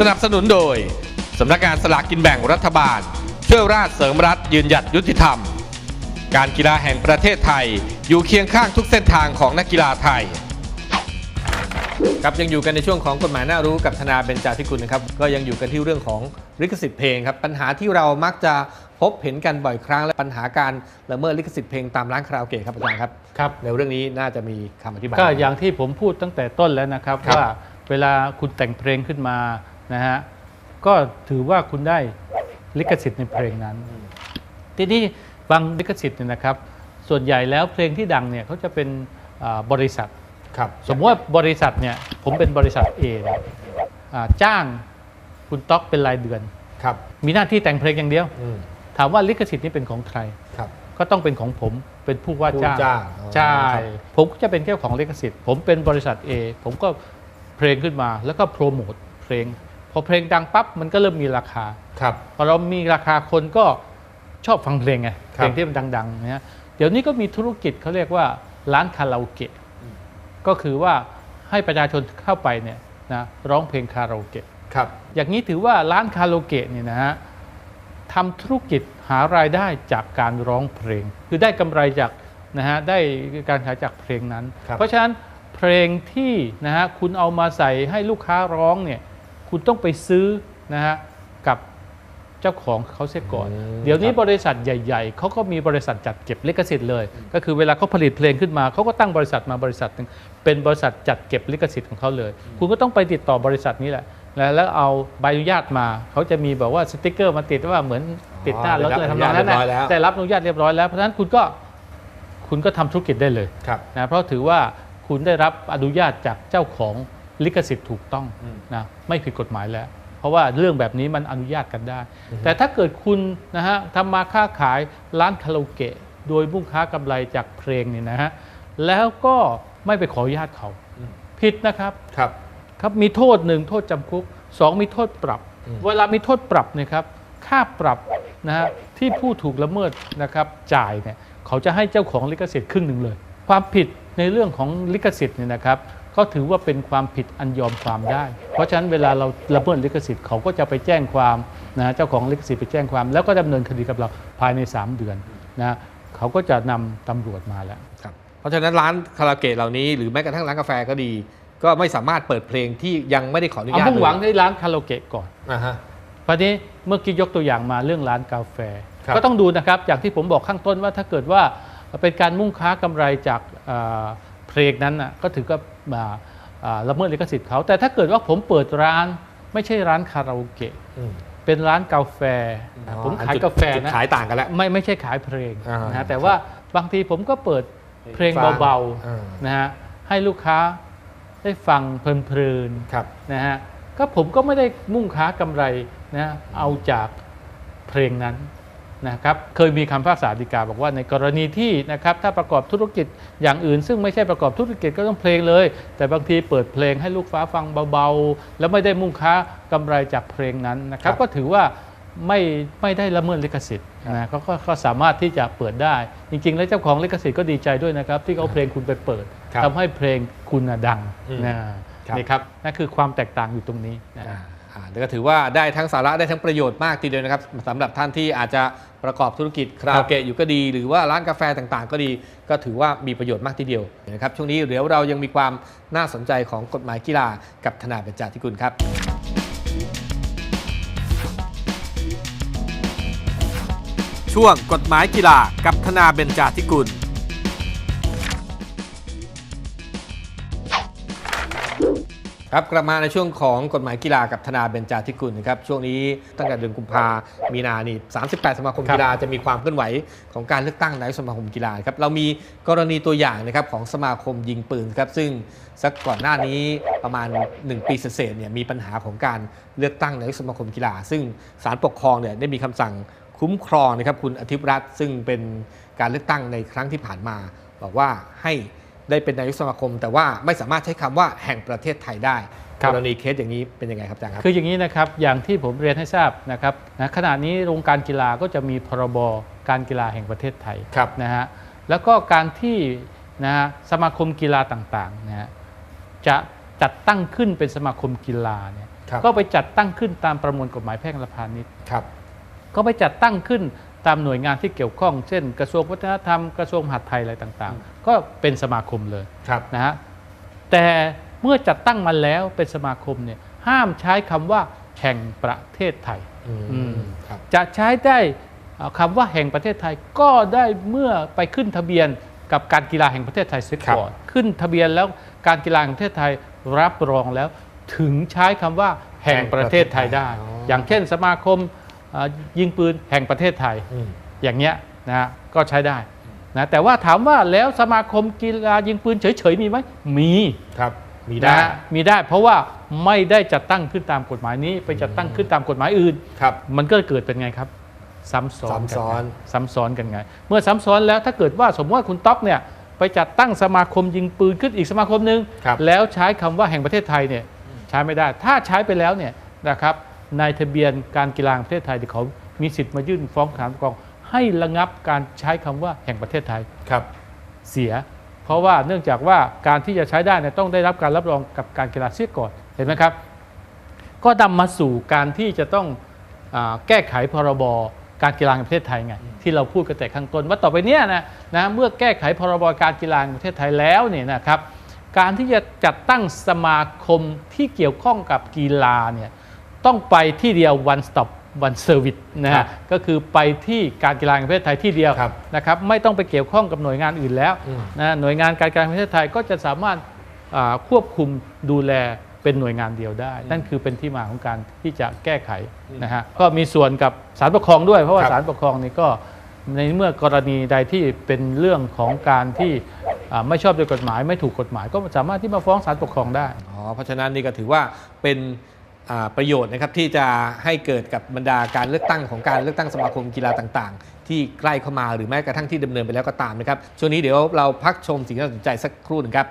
สนับสนุนโดย สำนักงานสลากกินแบ่งรัฐบาล ช่วยราชเสริมรัฐยืนหยัดยุติธรรม การกีฬาแห่งประเทศไทย อยู่เคียงข้างทุกเส้นทางของนักกีฬาไทย ครับยังอยู่กันในช่วงของกฎหมายน่ารู้กับธนาเบญจาธิกุลนะครับก็ยังอยู่กันที่เรื่องของลิขสิทธิ์เพลงครับปัญหาที่เรามักจะพบเห็นกันบ่อยครั้งและปัญหาการละเมิดลิขสิทธิ์เพลงตามร้านคาราโอเกะครับอาจารย์ครับครับ ในเรื่องนี้น่าจะมีคำอธิบาย ก็อย่างที่ผมพูดตั้งแต่ต้นแล้วนะครับ ครับว่าเวลาคุณแต่งเพลงขึ้นมา นะฮะก็ถือว่าคุณได้ลิขสิทธิ์ในเพลงนั้น ทีนี้บางลิขสิทธิ์เนี่ยนะครับ ส่วนใหญ่แล้วเพลงที่ดังเนี่ยเขาจะเป็นอ่าบริษัทครับสมมติว่าบริษัทเนี่ยผมเป็นบริษัท A เนี่ยอ่าจ้างคุณต๊อกเป็นรายเดือนครับมีหน้าที่แต่งเพลงอย่างเดียวอืมถามว่าลิขสิทธิ์นี้เป็นของใครครับก็ต้องเป็นของผมเป็นผู้ว่าจ้างผู้จ้างอ๋อใช่ครับผมก็จะเป็นเจ้าของลิขสิทธิ์ ผมเป็นบริษัท A ผมก็เพลงขึ้นมาแล้วก็โปรโมทเพลงพ อเพลงดังปั๊บมันก็เริ่มมีราคาครับพอเรามีราคาคนก็ชอบฟังเพลงไงครับเพลงที่มันดังๆนะฮะเดี๋ยวนี้ก็มีธุรกิจเขาเรียกว่าร้านคาราโอเกะก็คือว่าให้ประชาชนเข้าไปเนี่ยนะร้องเพลงคาราโอเกะครับอย่างนี้ถือว่าร้านคาราโอเกะเนี่ยนะฮะทำธุรกิจหารายได้จากการร้องเพลง คือได้กำไรจากนะฮะได้การขายจากเพลงนั้นครับเพราะฉะนั้นเพลงที่นะฮะคุณเอามาใส่ให้ลูกค้าร้องเนี่ย คุณต้องไปซื้อนะฮะกับเจ้าของเขาเสียก่อน เดี๋ยวนี้บริษัทใหญ่ ๆเขาก็มีบริษัทจัดเก็บลิขสิทธิ์เลย ก็คือเวลาเขาผลิตเพลงขึ้นมาเขาก็ตั้งบริษัทมาบริษัทหนึ่งเป็นบริษัทจัดเก็บลิขสิทธิ์ของเขาเลย คุณก็ต้องไปติดต่อบริษัทนี้แหละ แล้วแล้วเอาใบอนุญาตมาเขาจะมีแบบว่าสติกเกอร์มาติดว่าเหมือนติดหน้ารถอะไรทำนองนั้นได้รับอนุญาตเรียบร้อยแล้วนะแต่รับอนุญาตเรียบร้อยแล้วเพราะฉะนั้นคุณก็คุณก็ทำธุรกิจได้เลยครับนะเพราะถือว่าคุณได้รับอนุญาตจากเจ้าของ ลิขสิทธิ์ถูกต้องอืมนะไม่ผิดกฎหมายแล้ว เพราะว่าเรื่องแบบนี้มันอนุญาตกันได้ แต่ถ้าเกิดคุณนะฮะทำมาค้าขายร้านคาราโอเกะ โดยมุ่งค้ากำไรจากเพลงเนี่ยนะฮะแล้วก็ไม่ไปขออนุญาตเขาอืมผิดนะครับครับครับมีโทษหนึ่งโทษจำคุกสองมีโทษปรับอืมเวลามีโทษปรับเนยครับค่าปรับนะฮะที่ผู้ถูกละเมิดนะครับจ่ายเนี่ยเขาจะให้เจ้าของลิขสิทธิ์ครึ่งหนึ่งเลย ความผิดในเรื่องของลิขสิทธิ์เนี่ยนะครับ ก็ถือว่าเป็นความผิดอันยอมความได้ เพราะฉะนั้นเวลาเราละเมิดลิขสิทธิ์เขาก็จะไปแจ้งความนะเจ้าของลิขสิทธิ์ไปแจ้งความ แล้วก็ดำเนินคดีกับเราภายใน 3 เดือนนะเขาก็จะนำตำรวจมาแล้วครับเพราะฉะนั้นร้านคาราโอเกะเหล่านี้หรือแม้กระทั่งร้านกาแฟก็ดี ก็ไม่สามารถเปิดเพลงที่ยังไม่ได้ขออนุเอาญาตมุ่งหวังเลยในร้านคาราโอเกะก่อนอ่าฮะพอนี้เมื่อกี้ยกตัวอย่างมาเรื่องร้านกาแฟครับก็ต้องดูนะครับอย่างที่ผมบอกข้างต้นว่าถ้าเกิดว่าเป็นการมุ่งค้ากำไรจาก เอ่อเพลงนั้นน่ะก็ถือกับอ่าอ่าละเมิดลิขสิทธิ์เขาแต่ถ้าเกิดว่าผมเปิดร้านไม่ใช่ร้านคาราโอเกะอืมเป็นร้านกาแฟอ๋อผมขายจุดกาแฟจุดนะขายต่างกันแล้วไม่ไม่ใช่ขายเพลงอ่านนะฮะแต่ว่าบางทีผมก็เปิดเพลงฟังเบาอ่าๆนะฮะให้ลูกค้าได้ฟังเพลินๆครับนะฮะก็ผมก็ไม่ได้มุ่งค้ากำไรนะเอาจากเพลงนั้น นะครับเคยมีคำพิพากษาฎีกาบอกว่าในกรณีที่นะครับถ้าประกอบธุรกิจอย่างอื่น ซึ่งไม่ใช่ประกอบธุรกิจก็ต้องเพลงเลย แต่บางทีเปิดเพลงให้ลูกฟ้าฟังเบาๆ แล้วไม่ได้มุ่งค้ากำไรจากเพลงนั้นนะครับครับก็ถือว่าไม่ไม่ได้ละเมิดลิขสิทธิ์นะก็ก็ก็สามารถที่จะเปิดได้ จริง ๆ แล้วเจ้าของลิขสิทธิ์ก็ดีใจด้วยนะครับ ที่เขาเอาเพลงคุณไปเปิดครับทำให้เพลงคุณน่ะดังอืมนะครับนี่ครับนั่นคือความแตกต่างอยู่ตรงนี้นะอ่าอ่า แล้วก็ถือว่าได้ทั้งสาระได้ทั้งประโยชน์มากทีเดียวนะครับสำหรับท่านที่อาจจะประกอบธุรกิจคาราโอเกะอยู่ก็ดี หรือว่าร้านกาแฟต่างๆ ก็ดี ก็ถือว่ามีประโยชน์มากทีเดียวนะครับช่วงนี้เดี๋ยวเรายังมีความน่าสนใจของกฎหมายกีฬากับธนาเบญจาธิกุลครับช่วงกฎหมายกีฬากับธนาเบญจาธิกุล ครับกลับมาในช่วงของกฎหมายกีฬากับธนาเบญจาธิกุลนะครับช่วงนี้ตั้งแต่เดือนกุมภามีนานี่38 สมาคมกีฬาจะมีความเคลื่อนไหวของการเลือกตั้งนายกสมาคมกีฬาครับเรามีกรณีตัวอย่างนะครับของสมาคมยิงปืนครับซึ่งสักก่อนหน้านี้ประมาณ 1 ปีเศษๆเนี่ยมีปัญหาของการเลือกตั้งนายกสมาคมกีฬา ซึ่งศาลปกครองเนี่ยได้มีคำสั่งคุ้มครองนะครับคุณอธิปรัตน์ซึ่งเป็นการเลือกตั้งในครั้งที่ผ่านมา บอกว่าให้ ได้เป็นนายกสมาคม แต่ว่าไม่สามารถใช้คำว่าแห่งประเทศไทยได้ครักบรณีเคสอย่างนี้เป็นยังไงครับอาจารย์ครับคืออย่างนี้นะครับอย่างที่ผมเรียนให้ทราบนะครับนะขณะนี้โรงการกีฬาก็จะมีพรบการกีฬาแห่งประเทศไทยครับนะฮะแล้วก็การที่นะฮะสมาคมกีฬาต่างๆนะฮะจะจัดตั้งขึ้นเป็นสมาคมกีฬาเนี่ยครับก็ไปจัดตั้งขึ้นตามประมวลกฎหมายแพ่งและพาณิชย์ครับ ก็ไปจัดตั้งขึ้นตามหน่วยงานที่เกี่ยวข้อง เช่น กระทรวงวัฒนธรรมกระทรวงมหาดไทยอะไรต่างๆ ก็เป็นสมาคมเลยครับนะฮะแต่เมื่อจัดตั้งมาแล้วเป็นสมาคมเนี่ยห้ามใช้คำว่าแห่งประเทศไทยอืมอืมครับจะใช้ได้เอ่อคำว่าแห่งประเทศไทยก็ได้เมื่อไปขึ้นทะเบียนกับการกีฬาแห่งประเทศไทยเสียก่อนขึ้นทะเบียนแล้วการกีฬาแห่งประเทศไทยรับรองแล้ว ถึงใช้คำว่าแห่งประเทศไทยได้อ๋อออย่างเช่นสมาคมเอ่อยิงปืนแห่งประเทศไทยอืมอย่างเงี้ยนะฮะก็ใช้ได้ นะแต่ว่าถามว่าแล้วสมาคมกีฬายิงปืนเฉยๆมีไหมมีครับมีนะได้ฮะมีได้ เพราะว่าไม่ได้จัดตั้งขึ้นตามกฎหมายนี้ ไปจัดตั้งขึ้นตามกฎหมายอื่นครับมันก็เกิดเป็นไงครับ ซ้ำซ้อนซ้ำซ้อนกัไงซ้ำซ้อนกันไง เมื่อซ้ำซ้อนแล้วถ้าเกิดว่าสมมติว่าคุณต๊อกเนี่ยไปจัดตั้งสมาคมยิงปืนขึ้นอีกสมาคมหนึ่งครับแล้วใช้คำว่าแห่งประเทศไทยเนี่ยใช้ไม่ได้ ถ้าใช้ไปแล้วเนี่ยนะครับในทะเบียนการกีฬาแห่งประเทศไทยที่เขามีสิทธิ์มายื่นฟ้องศาลปกครอง ให้ระงับการใช้คำว่าแห่งประเทศไทยครับเสีย เพราะว่าเนื่องจากว่าการที่จะใช้ได้เนี่ยต้องได้รับการรับรองกับการกีฬาเสียก่อนเห็นไหมครับ ก็นำมาสู่การที่จะต้องอาแก้ไขพรบการกีฬาแห่งประเทศไทยไงที่เราพูดกันแต่ข้างต้นว่าต่อไปเนี้ยนะนะเมื่อแก้ไขพรบการกีฬาแห่งประเทศไทยแล้วเนี่ยนะครับการที่จะจัดตั้งสมาคมที่เกี่ยวข้องกับกีฬาเนี่ยต้องไปที่เดียว one stop one service นะครัฮะบก็คือไปที่การกีฬาแห่งประเทศไทยที่เดียวครับนะครับไม่ต้องไปเกี่ยวข้องกับหน่วยงานอื่นแล้วอืม นะหน่วยงานการกีฬาแห่งประเทศไทยก็จะสามารถอ่าควบคุมดูแลเป็นหน่วยงานเดียวได้ นั่นคือเป็นที่มาของการที่จะแก้ไขนะฮะก็มีส่วนกับศาลปกครองด้วยเพราะว่าครับศาลปกครองนี่ก็ในเมื่อกรณีใดที่เป็นเรื่องของการที่อ่าไม่ชอบด้วยกฎหมาย ไม่ถูกกฎหมาย ก็สามารถที่มาฟ้องศาลปกครองได้ อ๋อเพราะฉะนั้นนี่ก็ถือว่าเป็นอ่า ประโยชน์นะครับที่จะให้เกิดกับบรรดาการเลือกตั้งของการเลือกตั้งสมาคมกีฬาต่าง ๆ ที่ใกล้เข้ามาหรือแม้กระทั่งที่ดำเนินไปแล้วก็ตามนะครับช่วงนี้เดี๋ยวเราพักชมสิ่งที่น่าสนใจสักครู่หนึ่งครับ